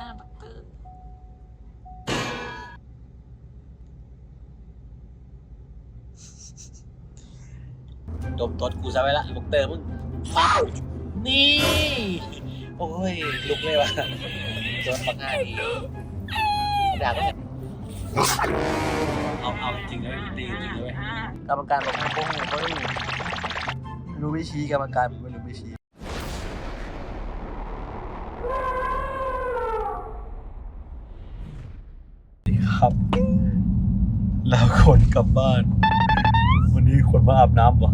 หน้าบักเตอร์ดมตดกูซะไว้ละอีบอกเตอร์มึงป้าวนี่ โอ้ย ลุกเลยว่ะโดนปักหน้านี่ด่าก็เนี่ยเอาเอาจริงเลยตีจริงเลยอ่ากรรมการบอกไม่โกงไม่รู้ไม่รู้ไม่ชี้กรรมการ คนกลับบ้าน วันนี้คนมาอาบน้ำวะ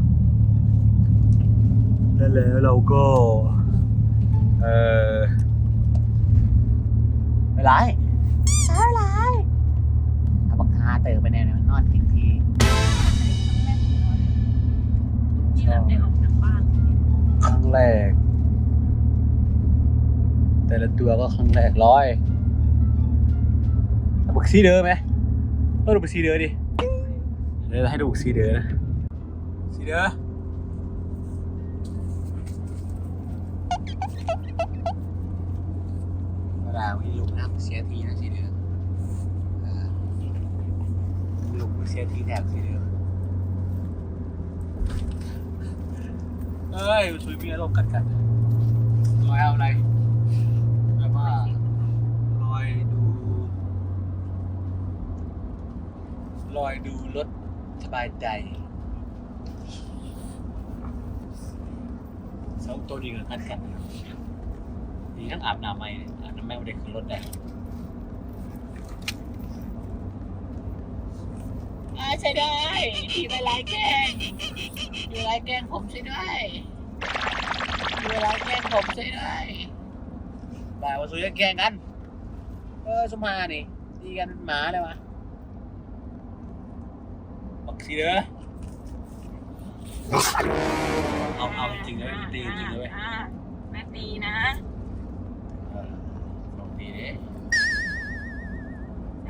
แล้วแล้วเราก็ เออไม่ไรไม่ไรถ้าบักฮาเติมไปแน่เนี่ยมันนอนทิ้งทีที่แบบได้ออกจากบ้านครั้งแรก แต่ละตัวก็ครั้งแรกร้อยเอาบุกซีเดอร์ไหมต้องดูบุกซีเดอร์ดิ เดี๋ยวให้ดูบุกซีเดอร์นะซีเดอร์เวลาวิลุกน้ำเสียทีนะซีเดอร์อ่าลุกเสียทีแถบซีเดอร์เอ้ยสุยมีอารมณ์กัดกันลอยเอาอะไรแบบว่าลอยดูลอยดูรถ สบายใจสองตัวดีกับกัดกันดีทั้งอาบน้ำไหมอาบน้ำไม่ได้ขึ้นรถได้อ่าใช่ได้ทีไปไล่แกล้งทีไล่แกล้งผมใช่ด้วยทีไล่แกล้งผมใช่ด้วยบ่ายวันสุยจะแกล้งกัน เออสมมานี่ดีกันเป็นหมาเลยวะ บักซีเด้อเอาเอาจริงเลยตีจริงเลยอ่าแม่ตีนะเออลองดีดิ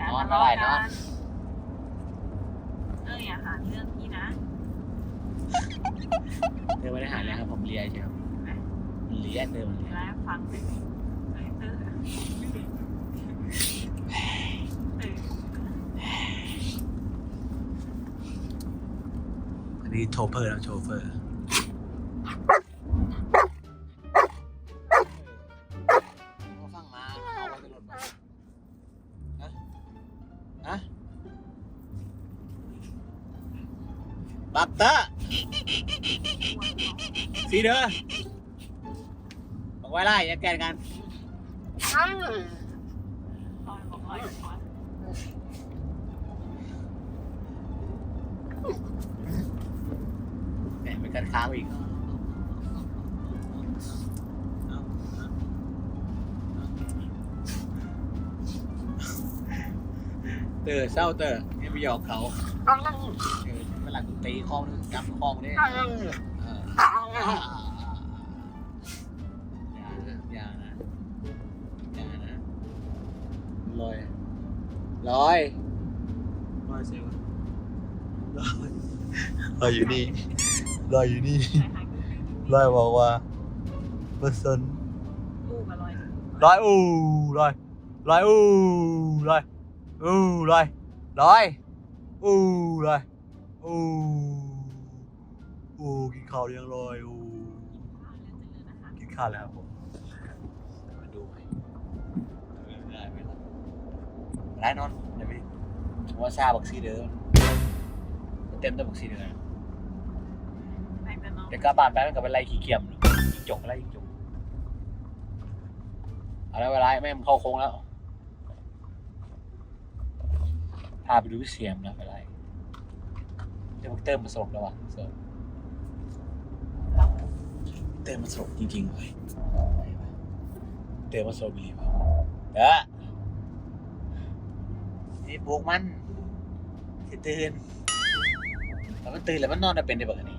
านอนทะเลาะเมื่อไหร่นอนกัเอออย่าหาเรื่องพี่นะเธอไม่ได้หาเลยครับผมเลียใช่ครับเลียเธอมันเลียแล้วฟังสิเออเออเออ อั นี้โชเฟอร์นะโชเฟอร์ฟังมาเอาไว้ในรถมาฮะฮะบัตตอร์สีเด้อบอกไว้ไล่อย่าแกล้งกัน เป็นการค้างอีก เตอเศร้าเตอเนี่ไปหยอกเขาเออเวลากูตีคอมนึงจับคอมเนี่ยเอออย่านะอย่านะอย่านะลอยลอยลอยเซลลอยลอยอยู่นี่ ลอยอยู่นี่ลอยบอกว่าเปอร์เซ็นต์ลูกอร่อยลอยอู้ลอยลอยอู้ลอยอู้ลอยลอยอู้ลอยอู้อู้กินข้าวหรือยังลอยอู้กินข้าวแล้วครับผมมาดูไหมได้ไหมล่ะได้นอนเดี๋ยวไปว่าซาบักซีเดิมเต็มตัวบักซีเดิมไปกัน เดี๋ยวกลับานไปมันกับเป็นไรขี้เกียจยิงจกอะไรยิงจกเอาแล้วเวลาแม่มันเข้าโค้งแล้ว พาไปดูเสียมนะเวลาเดี๋ยวเติมมาสลบแล้ววะเสริมเติมมาสลบจริงๆเลยเติมมาสลบดีป่ะเด้อนี่ปลูกมันสิตื่นแล้วมันตื่นแล้วมันนอนได้เป็นได้บ้างนี่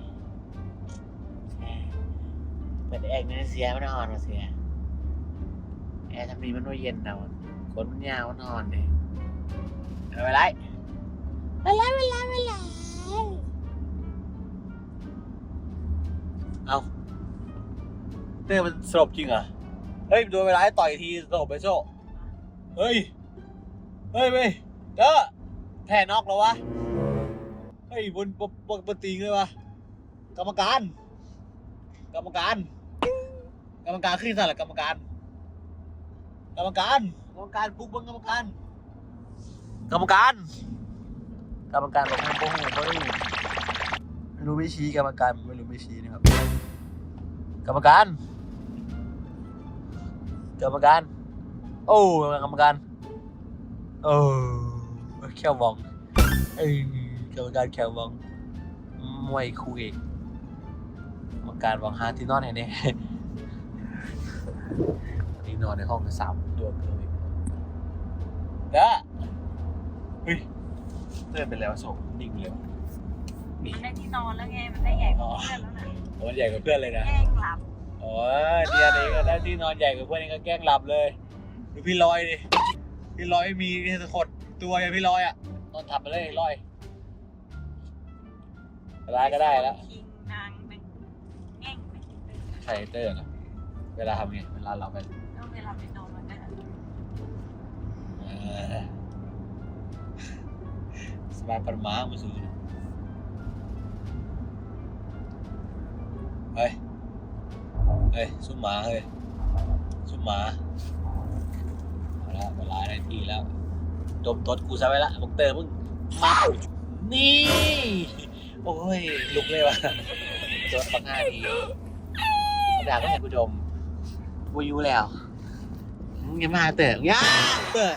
เปิดแอร์เนี่ยเสียมันนอนมาเสียแอร์ทำนี้มันว่าเย็นเอาขนมันยาวมันนอนเลยเอาไปไรไปไรไปไรไปไรเอาเต้มันสลบจริงเหรอเฮ้ยโดนเวลาให้ต่อยทีสลบไปโซ่เฮ้ยเฮ้ยเว้ยเด้อแพ้นอกแล้ววะเฮ้ยบนบนบนบนตีงเลยวะกรรมการ กรรมการ กรรมการขึ้นสั่นแหละกรรมการ กรรมการ กรรมการปลุกเบังกรรมการ กรรมการ กรรมการบอกให้โป้งไม่รู้ไม่รู้ไม่ชี้กรรมการไม่รู้ไม่ชี้นะครับ กรรมการ กรรมการ โอ้กรรมการโอ้แค่วองเอ้ยกรรมการแค่วองมวยคู่เอกกรรมการวางหาที่นอนให้เนี่ย นี่นอนในห้องสามดวงเลยเด้อเฮ้ยเดินไปแล้วส่งนิ่งเลยมันได้ที่นอนแล้วไง มันได้ใหญ่กว่าเพื่อนแล้วนะโอ้ใหญ่กว่าเพื่อนเลยนะแกล้งหลับโอ้ยเดียนี่ก็ได้ที่นอนใหญ่กว่าเพื่อนนี่ก็แกล้งหลับเลยดูพี่ลอยดิพี่ลอยไม่มีขดตัวอย่างพี่ลอยอะนอนทับไปเลยลอยเวลาก็ได้แล้วคิงนางเป็นแง่งไปใครเตอร์นะ เวลาทำไงเวลาเราไปก็เวลาไปนอนมันก็เออสบายปรมามาสูนะเฮ้ย เฮ้ยสุมหมาเฮ้ยสุมหมาเอาละเวลาได้ที่แล้วจมตดกูซะไว้ละบอกเตอร์มึงมานี่ โอ้ย ลุกเลยวะโดนปังห้าทีด่าก็เห็นกูจม กูอยูแล้วมึงอย่ามาเตอร์อย่าเตอร์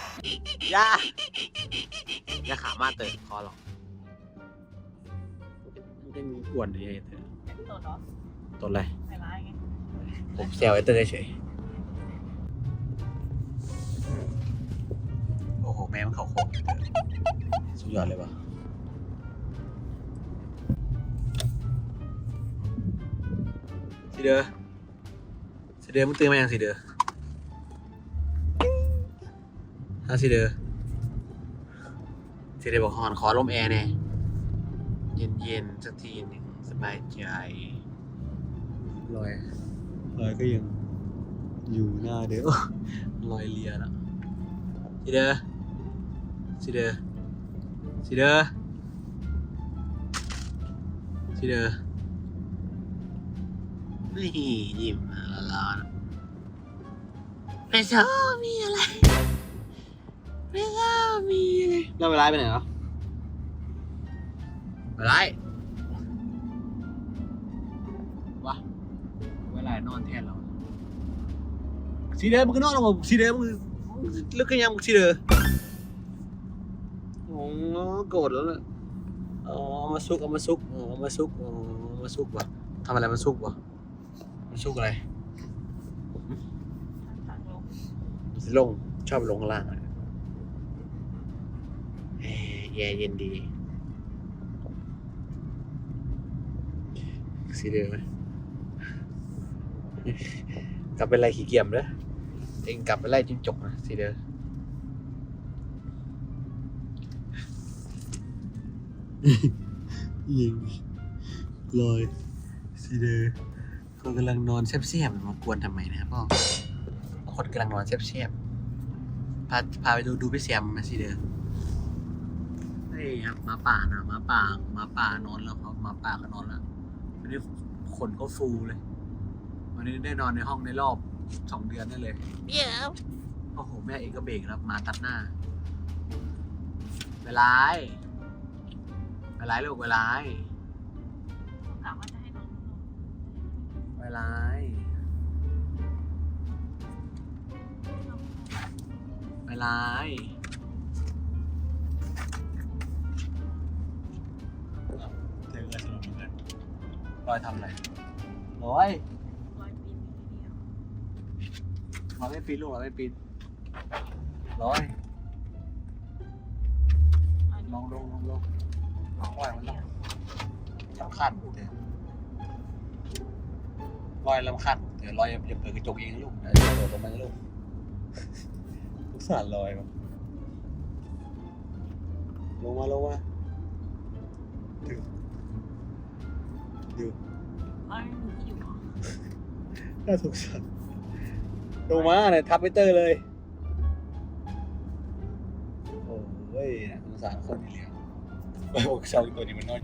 อย่าอย่าขามาเตอร์คอหรอกมึงจะมีอ้วนดิไอ้เตอร์เป็นตัวเนาะต้นอะไรไปร้ายไงผมแซวไอ้เตอร์เฉยโอ้โหแม่มันเขาโค้งไอ้เตอร์สุดยอดเลยว่ะสีเดือสี เดือมึงตื่นมายังสีเดือฮะสีเดือสีเดือบอกหอนขอลมแอร์แน่เย็นเย็นๆสักทีหนึ่งสบายใจลอยลอยก็ยังอยู่หน้าเด้อลอยเลียนะสีเดือสีเดือสีเดือสีเดือ นี่ยิ้มละลานไม่ชอบมีอะไร ไม่ชอบมีอะไรแล้วเวลาไปไหนเหรอเวลาวะเวลานอนแทนเราสีเดิมมึงก็นอนลงมาสีเดิมมึงลึกกันยังมึงสีเดิมโอ้โกรธแล้วเนี่ยอ๋อเอามาซุกเอามาซุกอ๋อเอามาซุกอ๋อเอามาซุกวะทำอะไรมาซุกวะ มันสุกอะไรทางลงมันสิลงชอบลงข้างล่างอะเอ้ยแย่เย็นดีสีเดือไหมกลับไปไล่ขี้เกียจเด้อเองกลับไปไล่จิ้งจกนะสีเดือยิงลอยสีเดือ คนกำลังนอนแซ่บๆมากวนทำไมนะครับพ่อคนกำลังนอนแซ่บๆพาพาไปดูดูพี่แซมมาสิเด้อเฮ้ยครับหมาป่านะหมาป่าหมาป่านอนแล้วครับหมาป่าก็นอนแล้ววันนี้ขนก็ฟูเลย วันนี้ได้นอนในห้องในรอบสองเดือนได้เลยเดี๋ยวโอ้โหแม่เองก็เบรกแล้วมาตัดหน้า เวลาเวลาลูกเวลา กะว่าจะให้นอนเวลาเวเจอกันสนุกเหมือนกันรอยทำอะไรร้อยร้อยปีนทีเดียวร้อยไม่ปีนลูกร้อยไม่ปีนร้อยอันลนี้องลงลองลงลองไหวมันลงลำคัญเด ลอยลำคัญเดี๋ยวลอยอย่าอย่าเปิดกระจกเองนะลูกเดี๋ยวจะโดดลงมานะลูกลูกสารลอยมาลงมาลงมาถึงดูอันนี้อยู่เหรอน่าสงสารลงมาเนี่ยทับไปเตอร์เลยอ้ยน่าสงสารคนนี่เหลียวไอ้พวกชาวตัวนี้มันน้อย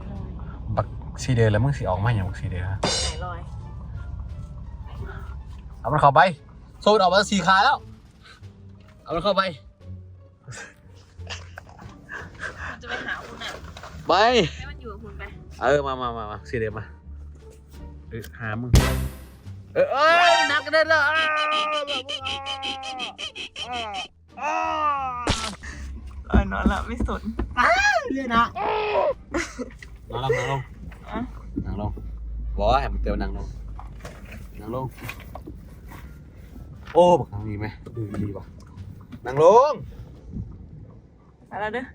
บักซีเดย์แล้วมึงสิออกมาอย่างบักซีเดย์ฮะไหนลอย เอามันเข้าไปโซนออกมาสี่ขาแล้ว เอามันเข้าไป มันจะไปหาคุณอะไป ให้มันอยู่กับคุณไปเออ มามามามาสี่เดียมาเออหามึง เออเอ้ยหนักกันได้แล้วอ้าวแบบมึงอ้าวอ้าวลอยนอนแล้วไม่สนเรียนนะนั่งลงนั่งลงอะนั่งลงบอกว่าให้มึงเตียวนั่งลงนั่งลง โอ้บักทางนี้ไหมดูดีป่ะนั่งลงไปแล้วเด้อ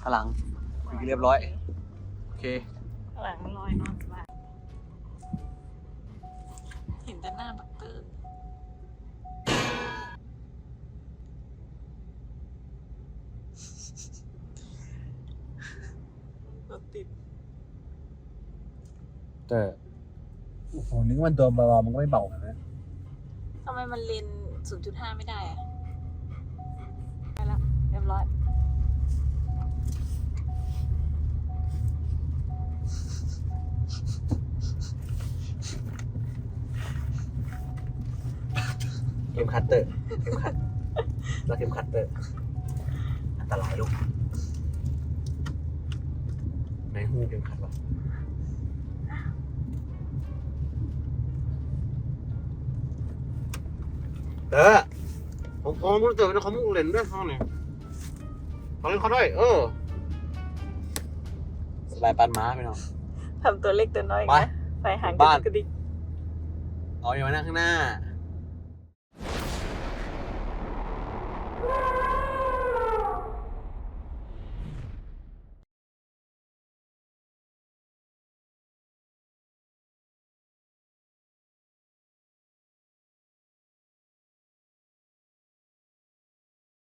ข้างหลังอีกเรียบร้อย โอเคข้างหลังลอยนอนสบายเห็นแต่หน้าบักเตอร์รถติด แต่โอ้โหนึกว่ามันตัวเบาๆมันก็ไม่เบานะทำไมมันเลน0.5 ไม่ได้อะได้แล้วเรียบร้อย เข็มคัตเตอร์เข็มขัดแล้วเข็มคัตเตอร์อันตรายลูกในหูเข็มขัดวะ เออผมผมรู้ตัวเป็นเขามุกเล่นด้วยเขาเนี่ยเขาเล่นเขาด้วย เออสบายปันม้าไปเนาะทำตัวเล็กตัวน้อยไปนะใส่หางบ้านกระดิกเอาอย่ามานั่งข้างหน้าๆ